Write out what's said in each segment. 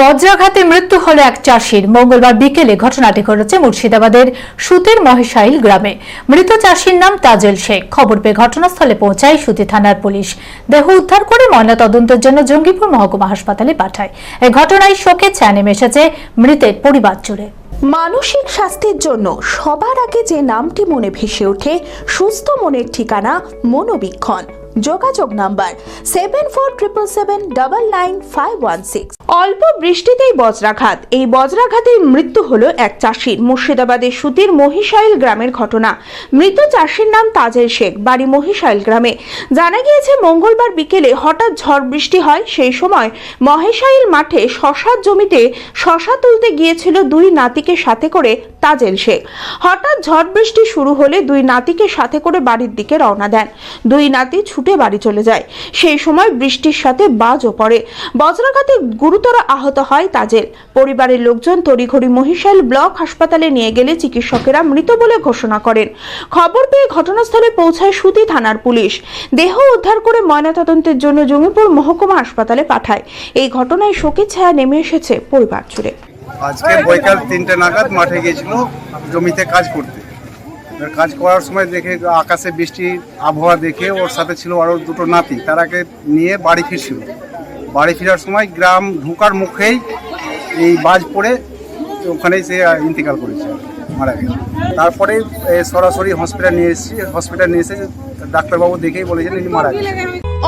বজ্রাঘাতে মৃত্যু হল এক চাষির। মঙ্গলবার বিকেলে ঘটনাটি ঘটেছে মুর্শিদাবাদের সুতির মহেশাইল গ্রামে। মৃত চাষির নাম তাজেল শেখ। খবর পেয়ে ঘটনাস্থলে পৌঁছায় সুতি থানার পুলিশ। দেহ উদ্ধার করে ময়নাতদন্তের জন্য জঙ্গিপুর মহকুমা হাসপাতালে পাঠায়। এ ঘটনায় শোকে ছায়া মেশেছে মৃতের পরিবার জুড়ে। মানসিক স্বাস্থ্যের জন্য সবার আগে যে নামটি মনে ভেসে ওঠে, সুস্থ মনের ঠিকানা মনোবীক্ষণ। যোগাযোগ number seven four triple seven double nine five one six অল্প বৃষ্টিতেই বজ্রাঘাত। এই বজ্রাঘাতেই মৃত্যু হলো এক চাষির। মুর্শিদাবাদের সুতির মহিশাইল গ্রামের ঘটনা। মৃত চাষির নাম তাজেল শেখ, বাড়ি মহিশাইল গ্রামে। জানা গিয়েছে, মঙ্গলবার বিকেলে হঠাৎ ঝড় বৃষ্টি হয়। সেই সময় মহেশাইল মাঠে শশার জমিতে শশা তুলতে গিয়েছিল দুই নাতিকে সাথে করে তাজেল শেখ। হঠাৎ ঝড় বৃষ্টি শুরু হলে দুই নাতিকে সাথে করে বাড়ির দিকে রওনা দেন। দুই নাতি ছুটে বাড়ি চলে যায়। সেই সময় বৃষ্টির সাথে বাজও পড়ে। বজ্রাঘাতে গুরুতর আহত হয় তাজেল পরিবারের লোকজন তড়িঘড়ি মহিশাল ব্লক হাসপাতালে নিয়ে গেলে চিকিৎসকেরা মৃত বলে ঘোষণা করেন। খবর পেয়ে ঘটনাস্থলে পৌঁছায় সুতি থানার পুলিশ। দেহ উদ্ধার করে ময়নাতদন্তের জন্য জঙ্গিপুর মহকুমা হাসপাতালে পাঠায়। এই ঘটনায় শোকের ছায়া নেমে এসেছে পরিবার জুড়ে। আজকে বৈকাল তিনটে নাগাদ মাঠে গিয়েছিল জমিতে কাজ করতে। কাজ করার সময় দেখে আকাশে বৃষ্টির আবহাওয়া দেখে ওর সাথে ছিল আরও দুটো নাতি। তারাকে নিয়ে বাড়ি ফিরছিল। বাড়ি ফেরার সময় গ্রাম ঢুকার মুখেই এই বাজ পড়ে ওখানেই সে ইন্তেকাল করেছে, মারা গেল তারপরে সরাসরি হসপিটাল নিয়ে এসেছি হসপিটাল নিয়ে এসে ডাক্তারবাবু দেখেই বলেছেন ইনি মারা গেছে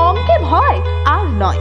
অঙ্কে ভয় আর নয়।